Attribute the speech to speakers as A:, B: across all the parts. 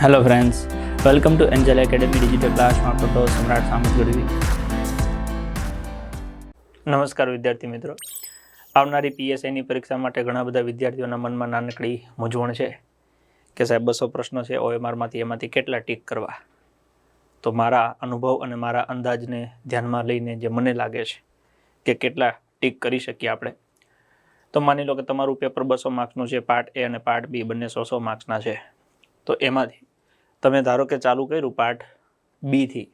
A: Hello friends welcome to Angel academy digital ક્લાસમાં તો સમ્રાટ સામત ગઢવી નમસ્કાર, વિદ્યાર્થી મિત્રો. આવનારી પીએસઆઈની પરીક્ષા માટે ઘણા બધા વિદ્યાર્થીઓના મનમાં નાનકડી મૂંઝવણ છે કે સાહેબ, બસો પ્રશ્નો છે ઓએમઆરમાંથી એમાંથી કેટલા ટીક કરવા? તો મારા અનુભવ અને મારા અંદાજને ધ્યાનમાં લઈને જે મને લાગે છે કે કેટલા ટીક કરી શકીએ આપણે, તો માની લો કે તમારું પેપર બસો માર્ક્સનું છે, પાર્ટ એ અને પાર્ટ બી બંને સો સો માર્ક્સના છે. તો એમાંથી તમે ધારો કે ચાલુ કર્યું પાઠ બીથી,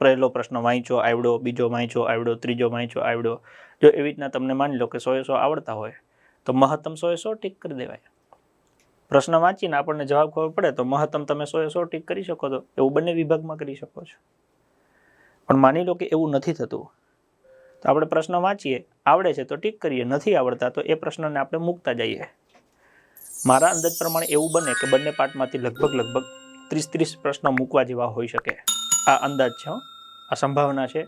A: પહેલો પ્રશ્ન વાંચો આવડો, બીજો વાંચો આવડો, ત્રીજો વાંચો આવડો. જો એવી રીતના તમને માની લો કે સોએ સો આવડતા હોય, તો મહત્તમ સો એ સો ટીક કરી દેવાય. પ્રશ્ન વાંચીને આપણને જવાબ ખબર પડે, તો મહત્તમ તમે સો એ સો ટીક કરી શકો છો. એવું બંને વિભાગમાં કરી શકો છો. પણ માની લો કે એવું નથી થતું. તો આપણે પ્રશ્ન વાંચીએ, આવડે છે તો ટીક કરીએ, નથી આવડતા તો એ પ્રશ્નને આપણે મૂકતા જઈએ. મારા અંદાજ પ્રમાણે એવું બને કે બંને પાર્ટમાંથી લગભગ લગભગ ત્રીસ ત્રીસ પ્રશ્નો મૂકવા જેવા હોઈ શકે. આ અંદાજ છે આ સંભાવના છે.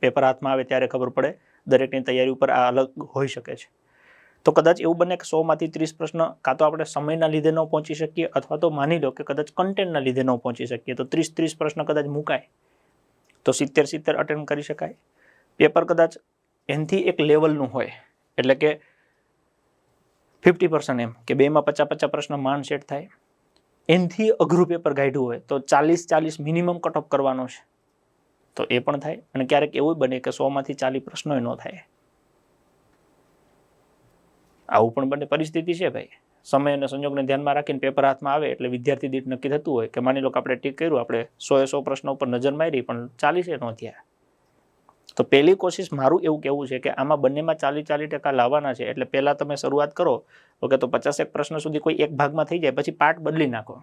A: પેપર હાથમાં આવે ત્યારે ખબર પડે. દરેકની તૈયારી ઉપર આ અલગ હોઈ શકે છે. તો કદાચ એવું બને કે સોમાંથી ત્રીસ પ્રશ્ન કાં તો આપણે સમયના લીધે ન પહોંચી શકીએ અથવા તો માની લો કે કદાચ કન્ટેન્ટના લીધે ન પહોંચી શકીએ. તો ત્રીસ ત્રીસ પ્રશ્ન કદાચ મુકાય. તો સિત્તેર સિત્તેર અટેન્ડ કરી શકાય. પેપર કદાચ એનથી એક લેવલનું હોય. એટલે કે ફિફ્ટી પર્સન્ટ એમ. કે બેમાં પચાસ પચાસ પ્રશ્ન માન સેટ થાય. એનથી અઘરું પેપર કાઢ્યું હોય તો ચાલીસ ચાલીસ મિનિમમ કટ કરવાનો છે. તો એ પણ થાય અને ક્યારેક એવું બને કે સોમાંથી ચાલીસ પ્રશ્નો ન થાય. આવું પણ બને પરિસ્થિતિ છે ભાઈ. સમય અને સંજોગને ધ્યાનમાં રાખીને પેપર હાથમાં આવે એટલે વિદ્યાર્થી દીઠ નક્કી થતું હોય કે માની લો કે આપણે ટીક કર્યું, આપણે સો એ સો પ્રશ્નો ઉપર નજર મારી પણ ચાલીસે ન થયા. તો પહેલી કોશિશ મારું એવું કહેવું છે કે આમાં બંનેમાં ચાલીસ ચાલીસ ટકા લાવવાના છે. એટલે પહેલાં તમે શરૂઆત કરો. ઓકે, તો પચાસેક પ્રશ્ન સુધી કોઈ એક ભાગમાં થઈ જાય, પછી પાર્ટ બદલી નાખો.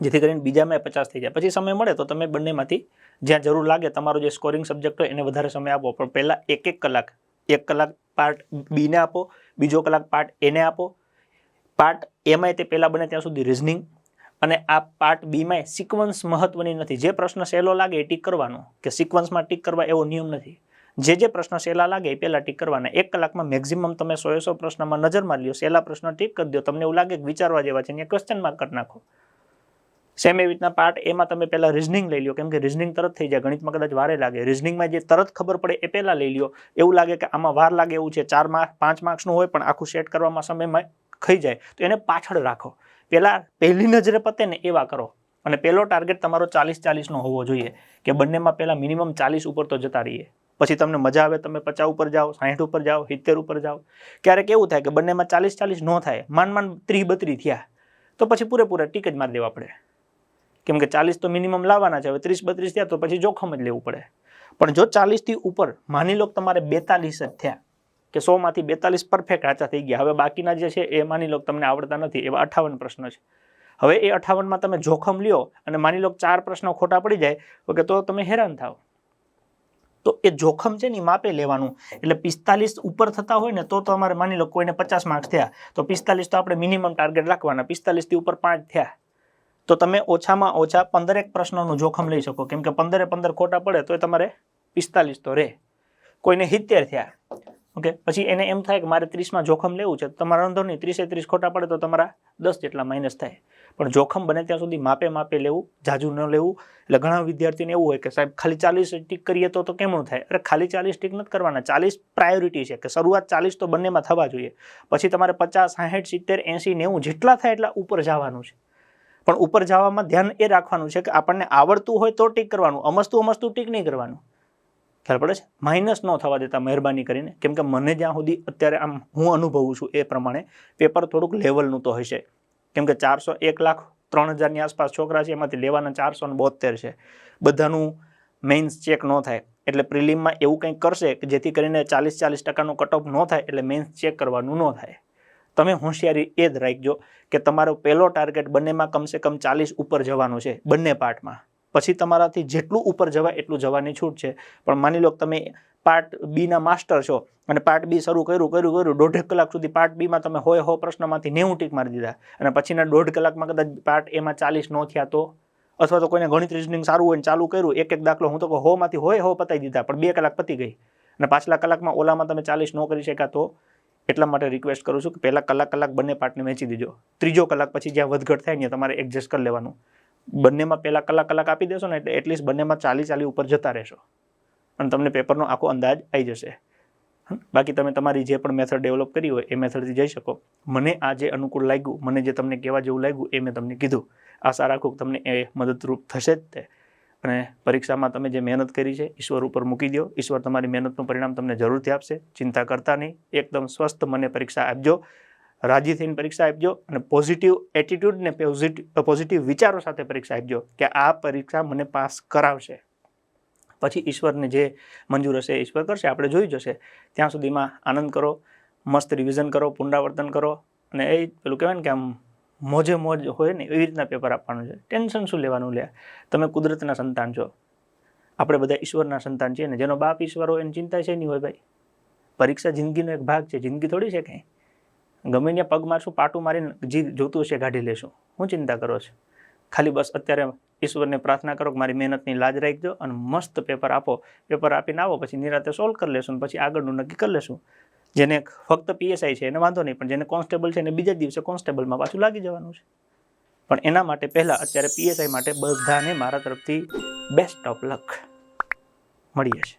A: જેથી કરીને બીજામાં પચાસ થઈ જાય. પછી સમય મળે તો તમે બંનેમાંથી જ્યાં જરૂર લાગે તમારો જે સ્કોરિંગ સબ્જેક્ટ હોય એને વધારે સમય આપો. પણ પહેલાં એક એક કલાક એક કલાક પાર્ટ બીને આપો, બીજો કલાક પાર્ટ એને આપો. પાર્ટ એમાંય તે પહેલાં બને ત્યાં સુધી રિઝનિંગ અને આ પાર્ટ બીમાં સિક્વન્સ મહત્વની નથી. જે પ્રશ્ન સહેલો લાગે એ ટીક કરવાનો. કે સિક્વન્સમાં ટીક કરવા એવો નિયમ નથી. જે જે પ્રશ્ન સહેલા લાગે એ પહેલાં ટીક કરવાના. એક કલાકમાં મેક્ઝિમમ તમે સો સો પ્રશ્નમાં નજર મારી લ્યો. સહેલા પ્રશ્ન ટીક કરી દો તમને એવું લાગે કે વિચારવા જેવા છે ત્યાં ક્વેશ્ચન માર્ક કરી નાખો. સેમ એવી રીતના પાર્ટ એમાં તમે પહેલાં રિઝનિંગ લઈ લો કેમ કે રિઝનિંગ તરત થઈ જાય. ગણિતમાં કદાચ વારે લાગે. રિઝનિંગમાં જે તરત ખબર પડે એ પહેલાં લઈ લો એવું લાગે કે આમાં વાર લાગે એવું છે. ચાર માર્ક પાંચ માર્ક્સનું હોય પણ આખું સેટ કરવામાં સમયમાં ખાઈ જાય. તો એને પાછળ રાખો. પહેલાં પહેલી નજરે પતે ને એવા કરો. અને પહેલો ટાર્ગેટ તમારો ચાલીસ ચાલીસનો હોવો જોઈએ કે બંનેમાં પહેલાં મિનિમમ ચાલીસ ઉપર તો જતા રહીએ. પછી તમને મજા આવે, તમે પચાસ ઉપર જાઓ સાઠ ઉપર જાઓ, સિત્તેર ઉપર જાઓ. ક્યારેક એવું થાય કે બંનેમાં ચાલીસ ચાલીસ ન થાય માન માન ત્રીસ બત્રીસ થયા, તો પછી પૂરેપૂરા ટીક જ મારી દેવા પડે. કેમ કે ચાલીસ તો મિનિમમ લાવવાના છે, હવે ત્રીસ બત્રીસ થયા તો પછી જોખમ જ લેવું પડે. પણ જો ચાલીસથી ઉપર માની લો તમારે બેતાલીસ જ થયા કે સોમાંથી બેતાલીસ પરફેક્ટ સાચા થઈ ગયા. હવે બાકીના જે છે એ માની લો કે તમને આવડતા નથી, એવા અઠાવન પ્રશ્ન છે. હવે એ અઠાવનમાં તમે જોખમ લ્યો અને માની લો કે ચાર પ્રશ્નો ખોટા પડી જાય, ઓકે, તો તમે હેરાન થાવ તો એ જોખમ છે ને માપે લેવાનું. એટલે પિસ્તાલીસ ઉપર થતા હોય ને તો તમારે માની લો કોઈને પચાસ માર્ક્સ થયા. તો પિસ્તાલીસ તો આપણે મિનિમમ ટાર્ગેટ રાખવાના. પિસ્તાલીસથી ઉપર પાંચ થયા. તો તમે ઓછામાં ઓછા પંદરેક પ્રશ્નોનું જોખમ લઈ શકો. કેમ કે પંદરે પંદર ખોટા પડે તો તમારે પિસ્તાલીસ તો રહે કોઈને સિત્તેર થયા. ઓકે? પછી એને એમ થાય કે મારે ત્રીસમાં જોખમ લેવું છે તમારા વાંધો નહીં, ત્રીસે ત્રીસ ખોટા પડે તો તમારા દસ જેટલા માઇનસ થાય. પણ જોખમ બને ત્યાં સુધી માપે માપે લેવું, જાજુ ન લેવું. એટલે ઘણા વિદ્યાર્થીને એવું હોય કે સાહેબ, ખાલી ચાલીસ ટીક કરીએ તો તો કેમનું થાય? અરે ખાલી ચાલીસ ટીક નથી કરવાના, ચાલીસ પ્રાયોરિટી છે કે શરૂઆત ચાલીસ તો બંનેમાં થવા જોઈએ. પછી તમારે પચાસ, સાહીઠ, સિત્તેર, એંસી, નેવું જેટલા થાય એટલા ઉપર જવાનું છે. પણ ઉપર જવામાં ધ્યાન એ રાખવાનું છે કે આપણને આવડતું હોય તો ટીક કરવાનું, અમસ્તું અમસ્તું ટીક નહીં કરવાનું. ખ્યાલ પડે છે? માઇનસ ન થવા દેતા મહેરબાની કરીને, કેમ કે મને જ્યાં સુધી અત્યારે આમ હું અનુભવું છું એ પ્રમાણે પેપર થોડુંક લેવલનું તો હશે. કેમ કે ચારસો એક લાખ ત્રણ હજારની આસપાસ છોકરા છે, એમાંથી લેવાના ચારસો ને બોતેર છે. બધાનું મેઇન્સ ચેક ન થાય. એટલે પ્રિલિમમાં એવું કંઈક કરશે કે જેથી કરીને ચાલીસ ચાલીસ ટકાનો કટઓફ ન થાય, એટલે મેઇન્સ ચેક કરવાનું ન થાય. તમે હોશિયારી એ જ રાખજો કે તમારો પહેલો ટાર્ગેટ બંનેમાં કમસે કમ ચાલીસ ઉપર જવાનું છે, બંને પાર્ટમાં પછી તમારાથી જેટલું ઉપર જવાય એટલું જવાની છૂટ છે. પણ માની લો તમે પાર્ટ બીના માસ્ટર છો અને પાર્ટ બી શરૂ કર્યું કર્યું કર્યું, દોઢેક કલાક સુધી પાર્ટ બીમાં તમે હોય હો પ્રશ્નમાંથી નેવું ટીક મારી દીધા. અને પછીના દોઢ કલાકમાં કદાચ પાર્ટ એમાં ચાલીસ ન થયા તો? અથવા તો કોઈને ગણિત રિઝનિંગ સારું હોય ને ચાલુ કર્યું એક એક દાખલો હું તો કહું, હોમાંથી હોય હો પતાવી દીધા, પણ બે કલાક પતી ગઈ. અને પાછલા કલાકમાં ઓલામાં તમે ચાલીસ ન કરી શક્યા તો? એટલા માટે રિક્વેસ્ટ કરું છું કે પહેલાં કલાક કલાક બંને પાર્ટને વેચી દીજો. ત્રીજો કલાક પછી જ્યાં વધઘટ થાય ને તમારે એડજસ્ટ કરી લેવાનું. બંનેમાં પહેલાં કલાક કલાક આપી દેશો ને એટલે એટલીસ્ટ બંનેમાં ચાલી ચાલી ઉપર જતા રહેશો. અને તમને પેપરનો આખો અંદાજ આવી જશે. બાકી તમે તમારી જે પણ મેથડ ડેવલપ કરી હોય એ મેથડથી જઈ શકો. મને આ જે અનુકૂળ લાગ્યું, મને જે તમને કહેવા જેવું લાગ્યું એ મેં તમને કીધું. આશા રાખું તમને એ મદદરૂપ થશે જ તે. અને પરીક્ષામાં તમે જે મહેનત કરી છે, ઈશ્વર ઉપર મૂકી દો ઈશ્વર તમારી મહેનતનું પરિણામ તમને જરૂરથી આપશે. ચિંતા કરતા નહીં. એકદમ સ્વસ્થ મને પરીક્ષા આપજો. રાજી થઈને પરીક્ષા આપજો અને પોઝિટિવ એટીટ્યુડ ને પોઝિટિવ વિચારો સાથે પરીક્ષા આપજો કે આ પરીક્ષા મને પાસ કરાવશે. પછી ઈશ્વરને જે મંજૂર હશે ઈશ્વર કરશે, આપણે જોઈ જશે. ત્યાં સુધીમાં આનંદ કરો, મસ્ત રિવિઝન કરો, પુનરાવર્તન કરો અને એ પેલું કહેવાય ને કે આમ મોજે મોજ હોય ને એવી રીતના પેપર આપવાનું છે. ટેન્શન શું લેવાનું લે તમે કુદરતના સંતાન છો. આપણે બધા ઈશ્વરના સંતાન છીએ ને જેનો બાપ ઈશ્વર હોય એની ચિંતા છે નહીં હોય ભાઈ? પરીક્ષા જિંદગીનો એક ભાગ છે. જિંદગી થોડી છે કંઈ ગમે ત્યાં પગ મારશું, પાટું મારીને જે જોતું હશે કાઢી લેશું. હું ચિંતા કરો છો? ખાલી બસ અત્યારે ઈશ્વરને પ્રાર્થના કરો કે મારી મહેનતની લાજ રાખજો અને મસ્ત પેપર આપો. પેપર આપીને આવો, પછી નિરાતે સોલ્વ કરી લેશું પછી આગળનું નક્કી કરી લેશું. જેને ફક્ત પીએસઆઈ છે, એને વાંધો નહીં, પણ જેને કોન્સ્ટેબલ છે એને બીજા દિવસે કોન્સ્ટેબલમાં પાછું લાગી જવાનું છે. પણ એના માટે પહેલાં અત્યારે પીએસઆઈ માટે બધાને મારા તરફથી બેસ્ટ ઓફ લક મળીએ છીએ.